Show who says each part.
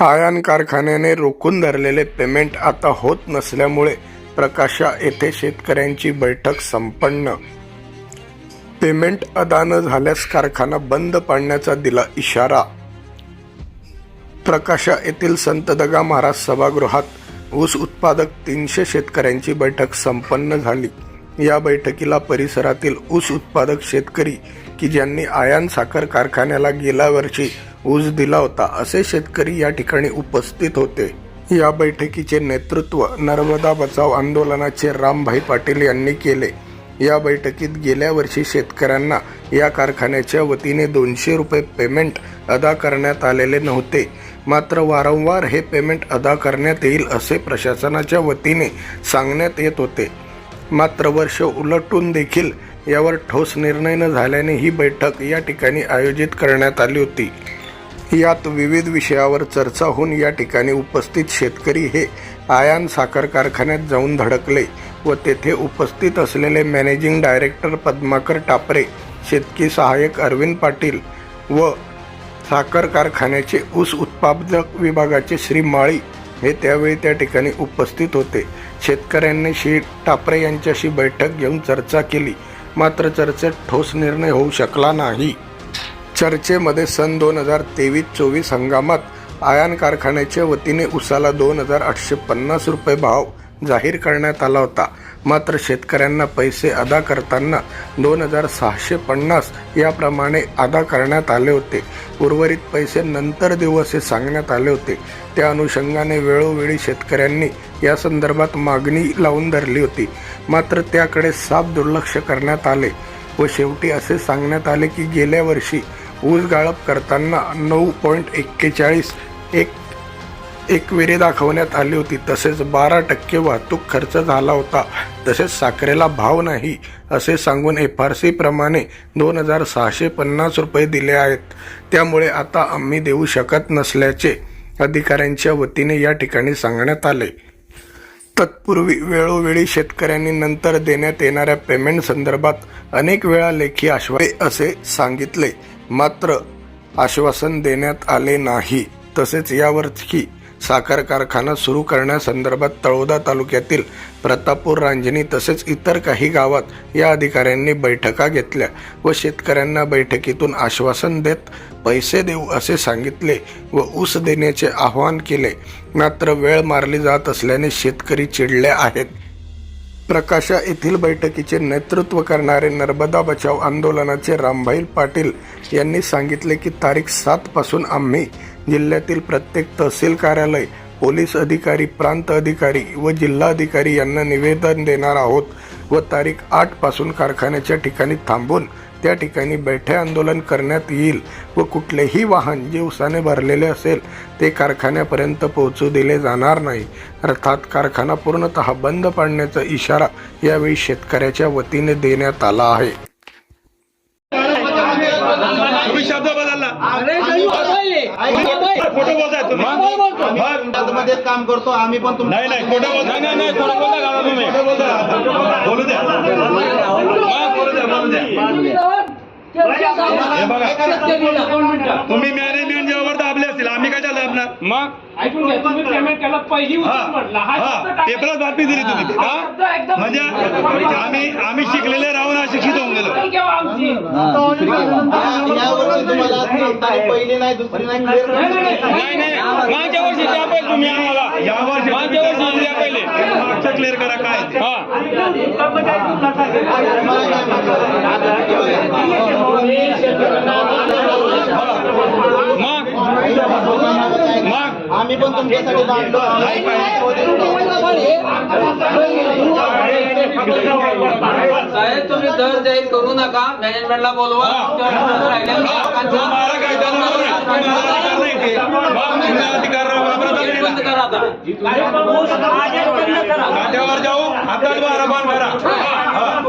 Speaker 1: आयान कारखान्याने रोखून धरलेले पेमेंट आता होत नसल्यामुळे प्रकाशा येथे शेतकऱ्यांची बैठक संपन्न. पेमेंट अदा न झाल्यास कारखाना बंद पाडण्याचा दिला इशारा. प्रकाशा येथील संत दगा महाराज सभागृहात ऊस उत्पादक तीनशे शेतकऱ्यांची बैठक संपन्न झाली. या बैठकीला परिसरातील ऊस उत्पादक शेतकरी की ज्यांनी आयान साखर कारखान्याला गेल्या वर्षी ऊस दिला होता. असे शेतकरी या ठिकाणी उपस्थित होते. या बैठकीचे नेतृत्व नर्मदा बचाव आंदोलनाचे रामभाई पाटील यांनी केले. या बैठकीत गेल्या वर्षी शेतकऱ्यांना या कारखान्याच्या वतीने दोनशे रुपये पेमेंट अदा करण्यात आलेले नव्हते. मात्र वारंवार हे पेमेंट अदा करण्यात येईल असे प्रशासनाच्या वतीने सांगण्यात येत होते. मात्र वर्ष उलटून देखील यावर ठोस निर्णय न झाल्याने ही बैठक या ठिकाणी आयोजित करण्यात आली होती. यात विविध विषयावर चर्चा होऊन या ठिकाणी उपस्थित शेतकरी हे आयान साखर कारखान्यात जाऊन धडकले व तेथे उपस्थित असलेले मॅनेजिंग डायरेक्टर पद्माकर टापरे शेतकी सहाय्यक अरविंद पाटील व साखर कारखान्याचे ऊस उत्पादक विभागाचे श्री माळी हे त्यावेळी त्या ठिकाणी उपस्थित होते. शेतकऱ्यांनी श्री टापरे यांच्याशी बैठक घेऊन चर्चा केली. मात्र चर्चेत ठोस निर्णय होऊ शकला नाही. चर्चेमध्ये सन दोन हजार तेवीस चोवीस हंगामात आयान कारखान्याच्या वतीने उसाला दोन हजार आठशे पन्नास रुपये भाव जाहीर करण्यात आला होता. मात्र शेतकऱ्यांना पैसे अदा करताना दोन हजार सहाशे पन्नास याप्रमाणे अदा करण्यात आले होते. उर्वरित पैसे नंतर देऊ असे सांगण्यात आले होते. त्या अनुषंगाने वेळोवेळी शेतकऱ्यांनी या संदर्भात मागणी लावून धरली होती. मात्र त्याकडे साफ दुर्लक्ष करण्यात आले व शेवटी असे सांगण्यात आले की गेल्या वर्षी ऊस गाळप करताना नऊ पॉईंट एक्केचाळीस एक एकवेरी दाखवण्यात आली होती. तसेच बारा टक्के वाहतूक खर्च झाला होता. तसेच साखरेला भाव नाही असे सांगून एफ आर सीप्रमाणे दोन हजार सहाशे पन्नास रुपये दिले आहेत. त्यामुळे आता आम्ही देऊ शकत नसल्याचे अधिकाऱ्यांच्या वतीने या ठिकाणी सांगण्यात आले. तत्पूर्वी वेळोवेळी शेतकऱ्यांनी नंतर देण्यात येणाऱ्या पेमेंट संदर्भात अनेक वेळा लेखी आश्वासे असे सांगितले. मात्र आश्वासन देण्यात आले नाही. तसेच यावरही साखर कारखाना सुरू करण्यासंदर्भात तळोदा तालुक्यातील प्रतापूर रांजणी तसेच इतर काही गावात या अधिकाऱ्यांनी बैठका घेतल्या व शेतकऱ्यांना बैठकीतून आश्वासन देत पैसे देऊ असे सांगितले व ऊस देण्याचे आवाहन केले. मात्र वेळ मारली जात असल्याने शेतकरी चिडले आहेत. प्रकाशा येथील बैठकीचे नेतृत्व करणारे नर्मदा बचाव आंदोलनाचे रामभाई पाटील यांनी सांगितले की तारीख सातपासून आम्ही जिल्ह्यातील प्रत्येक तहसील कार्यालय पोलीस अधिकारी प्रांत अधिकारी व जिल्हाधिकारी यांना निवेदन देणार आहोत. व तारीख आठपासून कारखान्याच्या ठिकाणी थांबून त्या ठिकाणी बैठे आंदोलन करण्यात येईल व कुठलेही वाहन जे उसाने भरलेले असेल ते कारखान्यापर्यंत पोहोचू दिले जाणार नाही. अर्थात कारखाना पूर्णतः बंद पाडण्याचा इशारा यावेळी शेतकऱ्याच्या वतीने देण्यात आला आहे.
Speaker 2: काम करतो आम्ही पण
Speaker 3: नाही नाही खोटं बोलताय नाही नाही खोटं बोलताय दादा तुम्ही खोटं बोलताय बोलू द्या मग बोलू द्या बोलू द्या हे बघा तुम्ही मॅनेजमेंट जेव्हा दाबले असतील आम्ही काय दाबणार? आपणार मग?
Speaker 4: ऐकून घ्या तुम्ही पेमेंट केलं पहिली
Speaker 3: हा
Speaker 4: उचल म्हटलं हा. शब्द
Speaker 3: हा
Speaker 4: टाकायचा.
Speaker 3: पेपरात बातमी दिली तुम्ही.
Speaker 4: हा
Speaker 3: हा?
Speaker 4: एकदम-
Speaker 3: म्हणजे आम्ही आम्ही शिकलेले राहून अशिक्षित होऊन गेलो.
Speaker 4: उचल केव्हा आमची?
Speaker 2: यावर्षी तुम्हाला तारीख पहिली नाही दुसरी नाही
Speaker 4: नाही,
Speaker 3: मागच्या वर्षी द्या पहिले तुम्ही आम्हाला. या वर्षी द्या पहिले मागचं क्लिअर करा काय ते. हा मग मग
Speaker 2: आम्ही पण तुमच्यासाठी
Speaker 5: साहेब तुम्ही दर जाहीर करू नका मॅनेजमेंटला बोलवा. करा
Speaker 3: जाऊ हातात बारा हा.